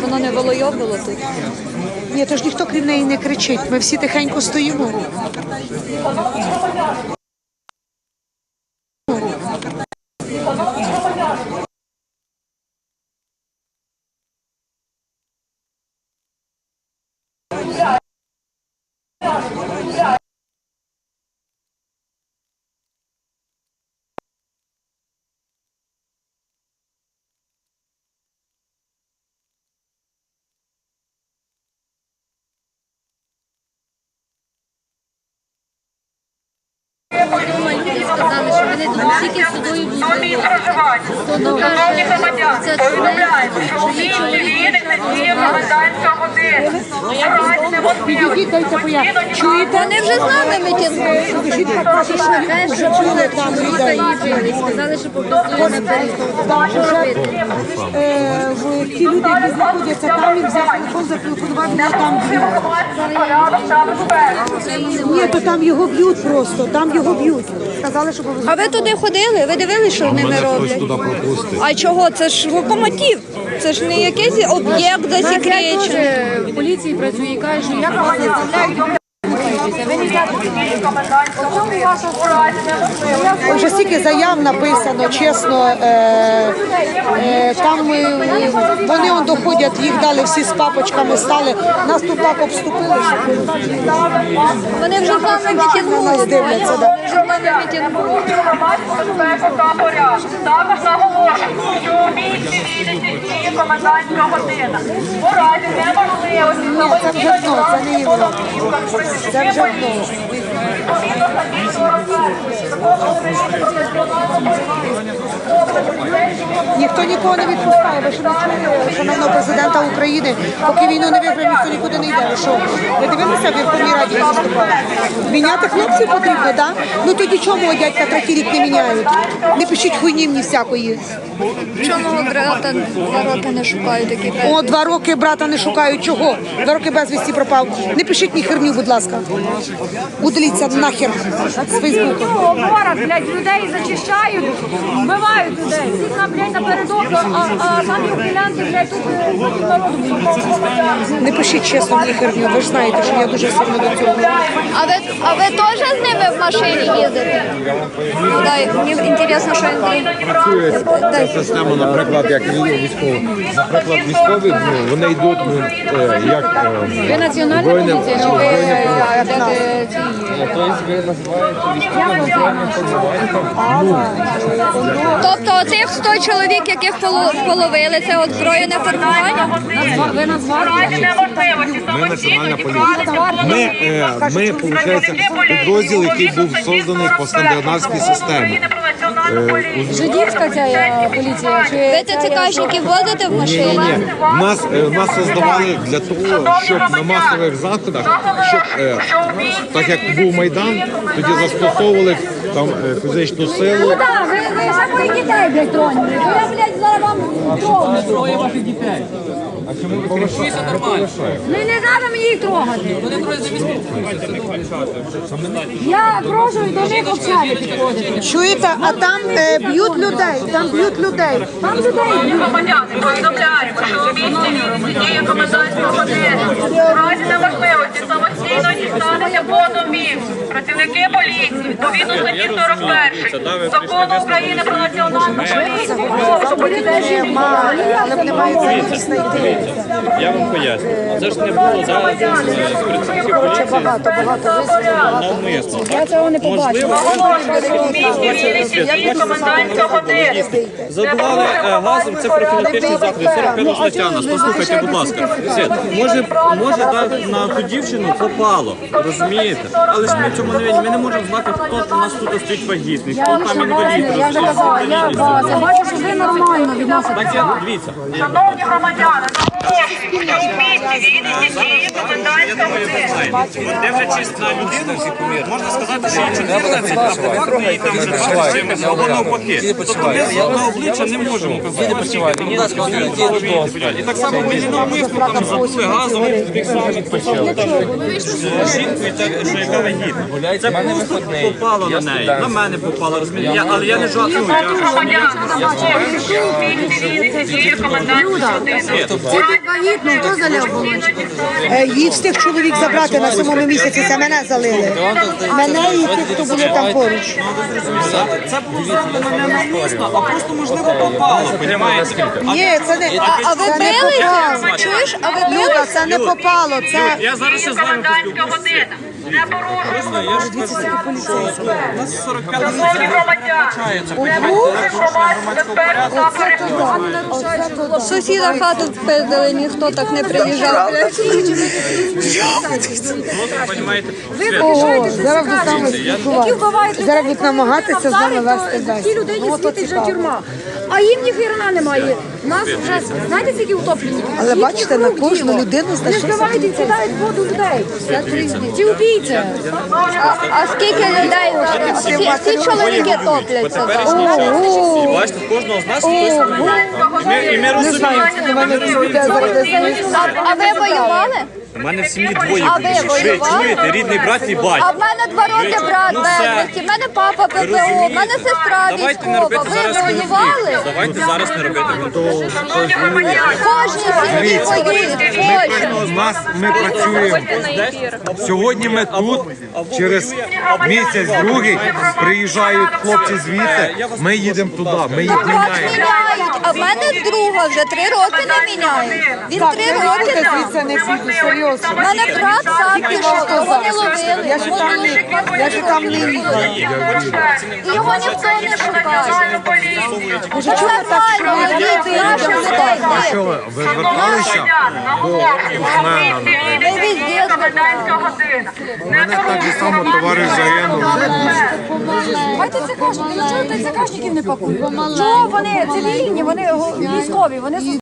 воно не вилойовувало тут. Ні, то ж ніхто крім неї не кричить. Ми всі тихенько стоїмо. Сказали, що вони тут тільки собою будуть. Шановні громадяни, повідомляємо, що у місті Вінниця діє громадянська година. Неможливо. Чуєте? Вони вже з нами мітингують. Що чули там люди сказали, що. Що робити? Е, ті люди, які знаходяться там, він взяв телефон, зателефонував, він там. Ні, то там його б'ють просто, там його б'ють. Сказали, що. А ви туди ходили? Ви дивилися, що з ними роблять? А чого? Це ж локомотив. Це ж не якийсь об'єкт засекречений. в поліції працює і каже, що як Вже стільки заяв написано, чесно. Е, е, там вони он доходять, їх дали всі з папочками стали. Нас тут так обступили, Вони вже на нас дивляться. Да. Також наголошую, що у місті Вінниці діє комендантська година. У разі неможливості це вже дно, це не Європа. Це вже дно. Відповідно статті 41 Закону України про національну поліцію. Ніхто нікого не відпускає. Ви що не чули шановного президента України, поки війну не виграє, ніхто нікуди не йде. Ви що? Ви дивилися в Верховній Раді виступали? Міняти хлопців потрібно, так? Ну тоді чому дядька третій рік не міняють? Не пишіть хуйні мені всякої. Чому брата два роки не шукають такі О, два роки брата не шукають. Чого? Два роки безвісті пропав. Не пишіть мені херню, будь ласка. Удаліться нахер з Фейсбуку. Город, блядь, людей зачищають, вбивають людей. Всіх нам, блядь, напередок, а, а там їх ділянки, блядь, тут е, народу. Не пишіть чесно мені херню. Ви ж знаєте, що я дуже сильно до цього. А ви, а ви теж з ними в машині їздите? Дай, мені інтересно, що він Працює ця система, наприклад, як військові. Наприклад, військові ну, вони йдуть ну, е, як е, Ви національна Воїни- поліція, чи ви воїни- е, ці? тобто Тобто оцих 100 чоловік, яких половили, це озброєне формування? Ви назвали? Неможливості національна самостійно поліція. Ми, е, ми виходить, підрозділ, який був созданий по скандинавській системі. Жидівська ця е, поліція? Чи Ви ТЦКшників возите в Ні, ні, машині? ні. Нас, е, нас создавали для того, щоб на масових заходах, щоб е, так як був майдан, тоді застосовували там е, фізичну силу. Ви, ви ще моїх дітей, блядь, тронули. То я, блядь, зараз вам трону. Ну і не треба мені їх трогати. Я прошу до них підходити. Чуєте, а там е, б'ють людей, там б'ють людей. Там людей. Громадяни, повідомляємо, що у місті діє комендантська година. У разі неможливості самостійно дістатися по домів. Працівники поліції, відповідно статті 41 Закону України про національну поліцію. Я вам поясню. Це ж не було зараз е, працівників поліції Багато, багато навмисно. Я цього не побачила. Задували е, газом, це профілактичні заходи. 41 стаття нас. Послухайте, будь ласка. Може, може на ту дівчину попало, розумієте? Але ж ми цьому Ми не можемо знати, хто у нас тут стоїть вагітний, хто там інвалід. Я вже казала, я це бачу, що ви нормально відноситесь. Так я дивіться. Шановні громадяни, наголошую, що у місті Вінниці діє комендантська година. От дивлячись на людину, можна сказати, що їй 14, а по там вже 20 чимось, або навпаки. Тобто ми на обличчя не можемо казати. І так само мені навмисно там задули газом, тих самих жінку, що яка вагітна. Це просто попало на неї, на мене попало, розумієте. Але я не жартую. я- Громадян, в місті Їй встиг чоловік забрати на самому місяці, це мене залили. Мене і тих, хто були там поруч. Це було зроблено не навмисно, а просто можливо попало. Ні, це не А ви билися? Чуєш? А ви Люда, це не попало. Це Я зараз ще з вами поспілкуюся. Не порушуємо. У нас 45 Шановні громадяни, не порушуємо громадську безпеку та перебування. Сусіда хату передали, ніхто так не приїжджав. О, зараз будуть Які спілкуватися. Зараз будуть намагатися з нами вести Ті людей Ну, ото світить вже тюрма. А їм ні хіра немає. Нас вже, знаєте, скільки утопленників? Але Їхніх бачите, на рук кожну діло. людину знайшовся вбивають і кидають в воду людей. Ці убійці. А скільки людей? Всі чоловіки топляться. Теперішній час. І бачите, в кожного з нас хтось воює. І ми, і ми розуміємо. А, а ви воювали? У мене в сім'ї двоє А ви воювали? чуєте, рідний брат і А батько. Мене два роки брат Ну в мене папа ППО, в мене сестра військова. Ви воювали? Давайте зараз не робити. Кожні сім'ї воюють, кожні. У нас ми працюємо. Сьогодні ми тут, через місяць другий приїжджають хлопці звідти. Ми їдемо туди, ми їх Брат міняємо. міняють, а в мене друга вже три роки не міняє. Він три роки там. звідси не піду, серйозно. У мене брат сам пішов, його не ловили. Я ще там не, я там не. І його ніхто не шукає. поліцію. Це нормально, вони наших людей. Що ви, ви зверталися до везде Комендантська година. У мене так і само товариш загинув. Давайте цикашники, ну чого ти цикашників не пакують? Чого вони цивільні, вони військові, вони